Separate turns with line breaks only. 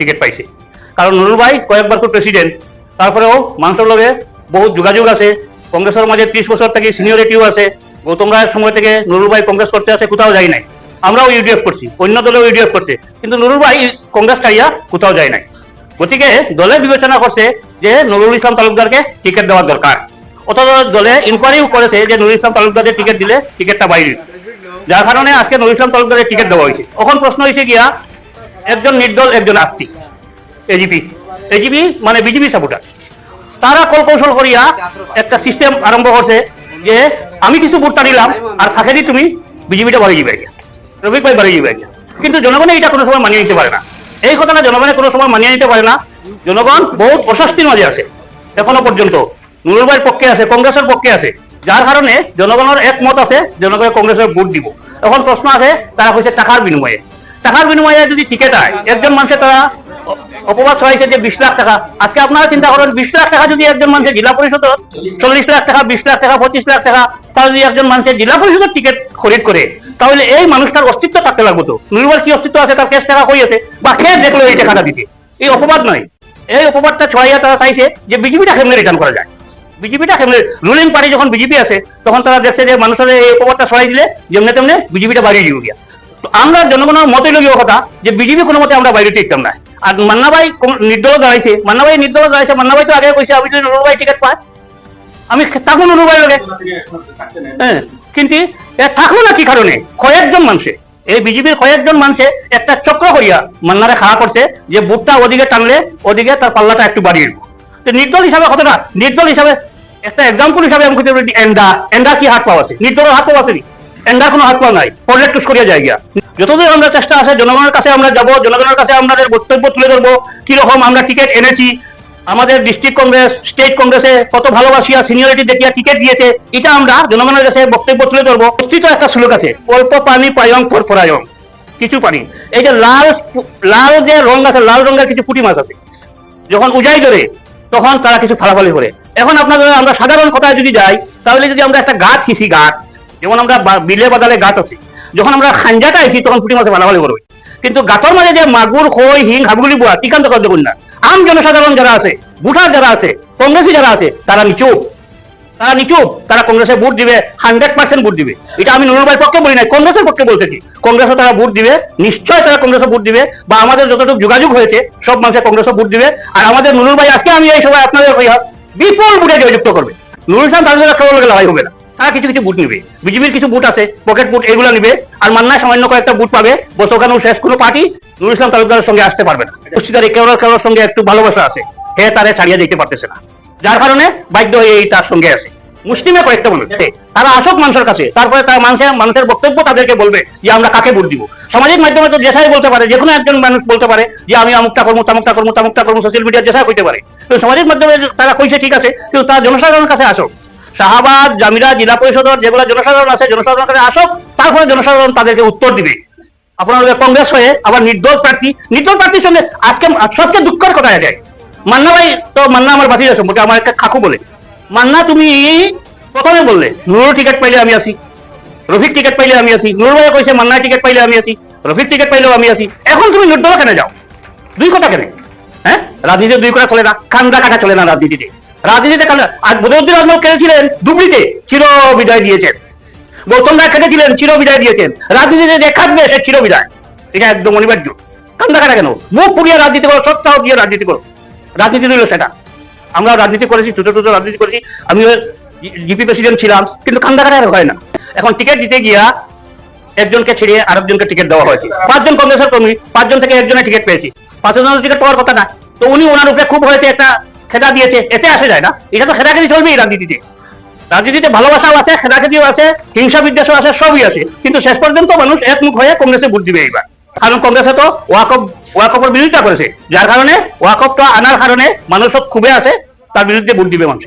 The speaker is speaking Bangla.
টিকিট পাইছে। কারণ নুরুল ভাই কয়েকবার প্রেসিডেন্ট তারপরেও মানুষের লগে বহুত যোগাযোগ আছে, কংগ্রেসের মাঝে ত্রিশ বছর থেকে সিনিয়রিটিও আছে, গৌতম রায়ের সময় থেকে নুরুল ভাই কংগ্রেস করতে আছে কোথাও যায় নাই। আমরাও ইউডিএফ করছি, অন্য দলেও ইউডিএফ করছে, কিন্তু নুরুল ভাই কংগ্রেস চাইয়া কোথাও যায় নাই। গতিকে দলে বিবেচনা করছে যে নুরুল ইসলাম তালুকদারকে টিকিট দেওয়ার দরকার। অথচ দলে ইনকোয়ারিও করেছে যে নুরুল ইসলাম তালুকদারকে টিকিট দিলে টিকিটটা বাইরে যার কারণে আজকে নুরুল ইসলাম তালুকদারের টিকিট দেওয়া হয়েছে। এখন প্রশ্ন হয়েছে গিয়া একজন নির্দল, একজন আস্তিক। এজিপি এজিপি মানে বিজেপি সাপোর্টার তারা কল কৌশল করিয়া একটা সিস্টেম আরম্ভ করছে যে, আমি কিছু ভোটটা নিলাম, আর থাকে দি তুমি বিজেপিটা বাড়িয়ে যাবে রবিক ভাই বাড়িয়ে যাবে কিন্তু জনগণে এটা কোনো সময় মানিয়ে নিতে পারে না। এই কথাটা জনগণে কোনো সময় মানিয়ে নিতে পারে না। জনগণ বহুত অস্বস্তির মাঝে আছে, এখনও পর্যন্ত। নুরুল ভাইয়ের পক্ষে আছে, কংগ্রেসের পক্ষে আছে। যার কারণে জনগণের একমত আছে জনগণের কংগ্রেসের ভোট দিব। এখন প্রশ্ন আছে, তারা কইছে টাকার বিনিময়ে। টাকার বিনিময়ে যদি টিকিট হয় একজন মানুষের তারা অপবাদ ছড়াইছে যে বিশ লাখ টাকা। আজকে আপনারা চিন্তা করেন, বিশ লাখ টাকা যদি একজন মানুষের জেলা পরিষদ, চল্লিশ লাখ টাকা, বিশ লাখ টাকা, পঁচিশ লাখ টাকা তাহলে যদি একজন মানুষের জেলা পরিষদের টিকিট খরিদ করে, তাহলে এই মানুষটার অস্তিত্ব থাকতে লাগতো তো। নির্ভর কি অস্তিত্ব আছে, তার কেস টাকা হয়ে আছে, বা কে দেখল এই টাকাটা দিতে? এই অপবাদ নয়। এই অপবাদটা ছড়াইয়া তারা চাইছে যে বিজেপিটা কেমনে রিটার্ন করা যায়? বিজেপিটা কেমনে রুলিং পার্টি যখন বিজেপি আছে, তখন তারা দেখছে যে মানুষের এই অপবাদটা ছড়াই দিলে, যেমনে তেমনে বিজেপিটা বাড়িয়ে দিব গিয়া। আমরা জনগণের মতই লগীয় কথা যে বিজেপি কোনো মতে আমরা বাইরে টিকতাম না। আর মান্না ভাই নির্দল দাঁড়াইছে। মান্না ভাই নির্দল দাঁড়াইছে মান্না ভাই তো আগে কইছে, আমি যদি নুরুল ভাই টিকিট পাই। আমি থাকুন নুরুল ভাই লগে। হ্যাঁ কিন্তু এ থাকল না কি কারণে? কয়েকজন মানুষে। এই বিজেপির কয়েকজন মানুষে একটা চক্র করিয়া মান্নারে খাওয়া করছে যে বুটটা ওদিকে টানলে ওদিকে তার পাল্লাটা একটু বাড়িয়ে দিব। তো নির্দল হিসাবে কতটা নির্দল হিসাবে একটা এক্সাম্পল হিসাবে আমি এন্ডা। এন্ডা কি হাত পাওয়া আছে নির্দলের হাত পাওয়া আছে? এন্ডার কোনো হাত পাওয়া নাই। টুস করিয়া যায় গিয়া। যতদিন আমরা চেষ্টা আছে, জনগণের কাছে আমরা যাব, জনগণের কাছে আমাদের বক্তব্য তুলে ধরবো, কীরকম আমরা টিকিট এনেছি, আমাদের ডিস্ট্রিক্ট কংগ্রেস, স্টেট কংগ্রেসে কত ভালোবাসিয়া সিনিয়রিটি দেখিয়া টিকিট দিয়েছে, এটা আমরা জনগণের কাছে বক্তব্য তুলে ধরবো। অস্তিত্ব একটা শ্লোক আছে, অল্প পানি পায়ং পরায়ং কিছু পানি। এই যে লাল লাল যে রং আছে, লাল রঙের কিছু পুটি মাছ আছে, যখন উজাই ধরে, তখন তারা কিছু ফালাফালি করে। এখন আপনাদের আমরা সাধারণ কথায় যদি যাই, তাহলে যদি আমরা একটা গাছ হিসি, গাছ যেমন আমরা বিলে বাদালে গাছ আছে, যখন আমরা খাঞ্জাটা আইছি, তখন পুঁটি মাছে ফালাফালি করবে। কিন্তু গাতর মাঝে যে মাগুর খই হিং হাবগুলি বুয়া টিকান্ত করতে দেখুন না আম জনসাধারণ যারা আছে ভোটার যারা আছে কংগ্রেসি যারা আছে তারা নিচুপ। তারা নিচুপ তারা কংগ্রেসে ভোট দিবে হান্ড্রেড পার্সেন্ট ভোট দিবে। এটা আমি নুরুল পক্ষে বলি নাই কংগ্রেসের পক্ষে বলতেছি কংগ্রেসে তারা ভোট দিবে, নিশ্চয় তারা কংগ্রেসে ভোট দিবে, বা আমাদের যতটুকু যোগাযোগ হয়েছে, সব মানুষের কংগ্রেসে ভোট দিবে। আর আমাদের নুরুল ভাই আজকে আমি এই সবাই আপনাদের বিপুল ভোটে জয়যুক্ত করবে। নুরুল ইসলাম তাদের কেবল হয় হবে না। তারা কিছু কিছু বুট নিবে। বিজেপির কিছু বুট আছে পকেট বুট এগুলো নিবে, আর মান্নায় সামান্য কয়েকটা বুট পাবে বসকানো শেষ কোনো পার্টি নুরুল ইসলাম তালুকদারের সঙ্গে আসতে পারবে না। পুষ্টিদারি কেউর কেউর সঙ্গে একটু ভালোবাসা আছে, হে তারে ছাড়িয়ে যেতে পারতেছে না। যার কারণে বাধ্য হয়ে এই তার সঙ্গে আছে। মুসলিমে কয়েকটা মানুষ তারা আসক মানুষের কাছে, তারপরে তারা মানুষের মানুষের বক্তব্য তাদেরকে বলবে যে আমরা কাকে ভোট দিব। সামাজিক মাধ্যমে তো যেসাই বলতে পারে যে কোনো একজন মানুষ বলতে পারে যে আমি আমুকটা করব তামুকটা করব তামুকটা করব সোশ্যাল মিডিয়া যেসা কইতে পারে। তো সামাজিক মাধ্যমে তারা কইছে ঠিক আছে, কিন্তু তারা জনসাধারণের কাছে আসো শাহবাজ, জামিরা, জেলা পরিষদের যেগুলো জনসাধারণ আছে, জনসাধারণের কাছে আসো তারপরে জনসাধারণ তাদেরকে উত্তর দিবে। আপনাদের কংগ্রেস হয়ে আবার নির্দল প্রার্থী। নির্দল প্রার্থীর সঙ্গে আজকে সবচেয়ে দুঃখের কথা যায় মান্না ভাই তো, মান্না আমার বাতি আছে মোটা আমার একটা খাকু বলে। মান্না, তুমি প্রথমে বললে নুরুর টিকিট পাইলে আমি আসি, রফিক টিকিট পাইলে আমি আসি নুরুর ভাই কইছে, মান্না টিকিট পাইলে আমি আসি, রফিক টিকিট পাইলেও আমি আসি। এখন তুমি নির্দল কেন যাও? দুই কথা কেন? হ্যাঁ? রাজনীতিতে দুই কথা চলে না কান্দা কাটা চলে না রাজনীতিতে। রাজনীতিতে কান্দা আর বদরুদ্দিন আজমল কেটেছিলেন দুবলিতে চির বিদায় দিয়েছেন। গৌতম রায় কেটেছিলেন চির বিদায় দিয়েছেন। রাজনীতিতে যে খাটবে সে চির বিদায় এটা একদম অনিবার্য। কান্দা কাটা কেন? মুখ পুড়িয়ে রাজনীতি করো সত্যাহ দিয়ে রাজনীতি করো। রাজনীতি রইল সেটা। আমরা রাজনীতি করেছি, ছোট ছোট রাজনীতি করেছি। আমি জিপি প্রেসিডেন্ট ছিলাম, কিন্তু কাটা আর হয় না। এখন টিকিট দিতে গিয়া একজনকে ছেড়ে আরেকজনকে টিকিট দেওয়া হয়েছে। পাঁচজন কংগ্রেসের কর্মী, পাঁচজন থেকে একজনের টিকিট পেয়েছি। পাঁচজনের টিকিট পাওয়ার কথা না। তো উনি ওনার উপরে খুব হয়েছে একটা খেদা দিয়েছে, এতে আসে যায় না। এটা তো খেদাখেদি চলবেই রাজনীতিতে। রাজনীতিতে ভালোবাসাও আছে, খেদাখেদিও আছে, হিংসা বিদ্বেষও আছে, সবই আছে। কিন্তু শেষ পর্যন্ত মানুষ একমুখ হয়ে কংগ্রেসে ভোট দিবে এইবার। কারণ কংগ্রেসে তো ওয়াকফ, ওয়াকফের বিরোধিতা করেছে। যার কারণে ওয়াকফটা আনার কারণে মানুষ খুবই আছে, তার বিরুদ্ধে ভোট দিবে মানুষ।